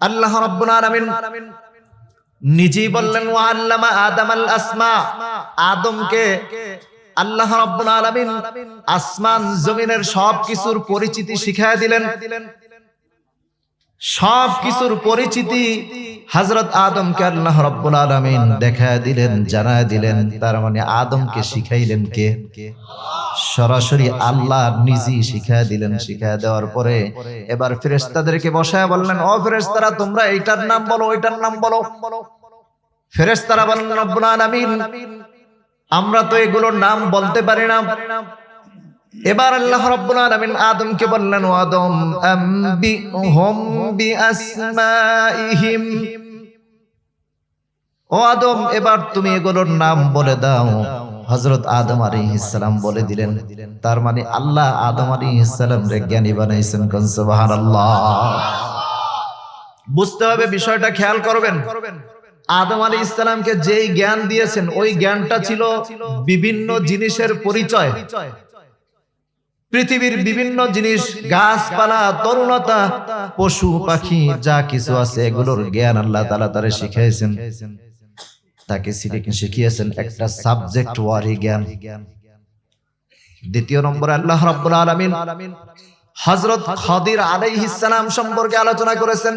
আল্লাহ আলামিন নিজেই বললেন, ওয়া আল্লামা আদম আল আসমা। আদমকে আল্লাহ রাব্বুল আলামিন আসমান, জমিনের সব কিছুর পরিচিতি শিখায় দিলেন। সব কিছুর পরিচিতি হযরত আদমকে আল্লাহ রাব্বুল আলামিন দেখায় দিলেন জানায় দিলেন। তার মানে আদমকে শিখাইলেন কে? সরাসরি আল্লাহ নিজেই শিখায় দিলেন, শিখায় দেওয়ার পরে এবার ফেরেশতাদেরকে বসায় বললেন, ও ফেরেশতারা, তোমরা এইটার নাম বলো, ওইটার নাম বলো। ফেরেশতারা বললেন, রব্বুল আমরা তো এগুলোর নাম বলতে পারি না। এবার আল্লাহ রাব্বুল আলামিন আদমকে বললেন, ও আদম, আম্বিহুম বিআসমাইহিম। ও আদম, এবার তুমি এগুলোর নাম বলে দাও। হযরত আদম আলাইহিস সালাম বলে দিলেন, তার মানে আল্লাহ আদম আলাইহিস সালাম রে জ্ঞানী বানাইছেন বুঝতে হবে বিষয়টা, খেয়াল করবেন। আদম আলী ইসলামকে যেই জ্ঞান দিয়েছেন, ওই জ্ঞানটা ছিল বিভিন্ন জিনিসের পরিচয়। পৃথিবীর বিভিন্ন জিনিস, গাছপালা, তরুণতা, পশু, পাখি, যা কিছু আছে, এগুলোর জ্ঞান আল্লাহ তালা তারা শিখাইছেন। তাকে শিখে- শিখিয়েছেন একটা সাবজেক্ট ওয়ারি জ্ঞান। দ্বিতীয় নম্বর আল্লাহ রাব্বুল আলামিন। হযরত খাদির আলাইহিস সালাম সম্পর্কে আলোচনা করেছেন।